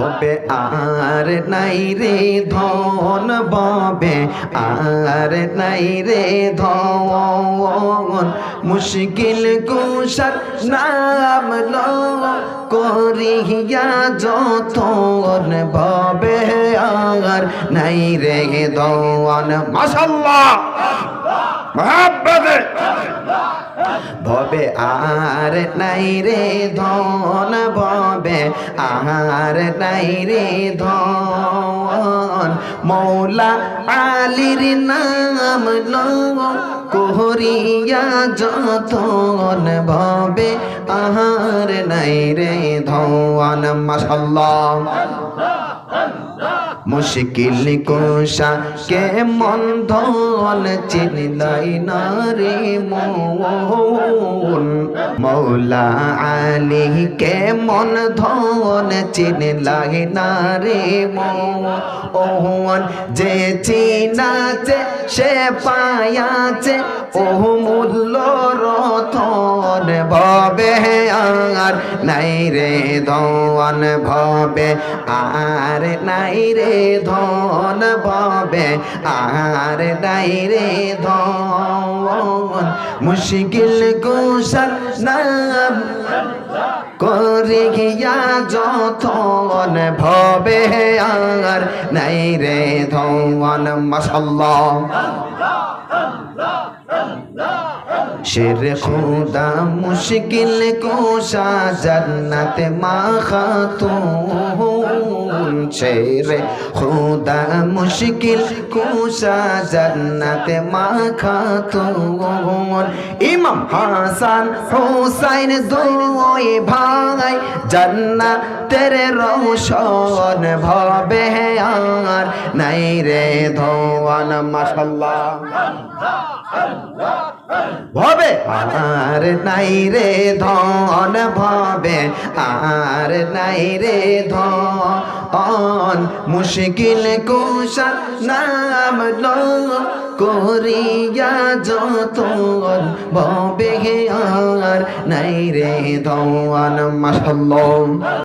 ভবে আর নাই রে ধন ববে, আর নাই রে ধন। মুশকিল কুশার নাম লো করিয়া যতন ভবে আর নাই রে ধন। মহাব্বতে। ভবে আর নাই রে ধন ভবে আর নাই রে ধন। মৌলা আলির নাম কোহরিয়া যতন ভবে আহার নাই রে ধন। মাশাল্লাহ মুশকিল কোষা, কে মন ধন চিনলাই না রে মৌলা আলী, কে মন ধন চিনলাই না রে মন? যে চিনাছে সে পায়াছে ও মূল্য রতন ভবে আর নাই রে ধন ভবে, আর নাই রে ধন ভবে, আর নাই রে ধন মুশকিল কুশল নাম করে গিয়া যতন ভবে, আর নাই রে ধন মাসাল্লাহ শের খুদা মুশকিল কোশা জন্নত মা খাতুন। শের খুদা মুশকিল কোশা জন্নত মা খাতুন। ইমাম হাসান হুসাইন দুই ভাই জন্নতের রৌশন ভবে আর নাই রে ধোয়ান মাশাল্লাহ। ভবে? আর নাই রে ধন ভবে, আর নাই রে ধন। মুশকিল কুশল নাম লো করিয়া যতন ভবে, আর নাই রে ধন। মাশাল্লাহ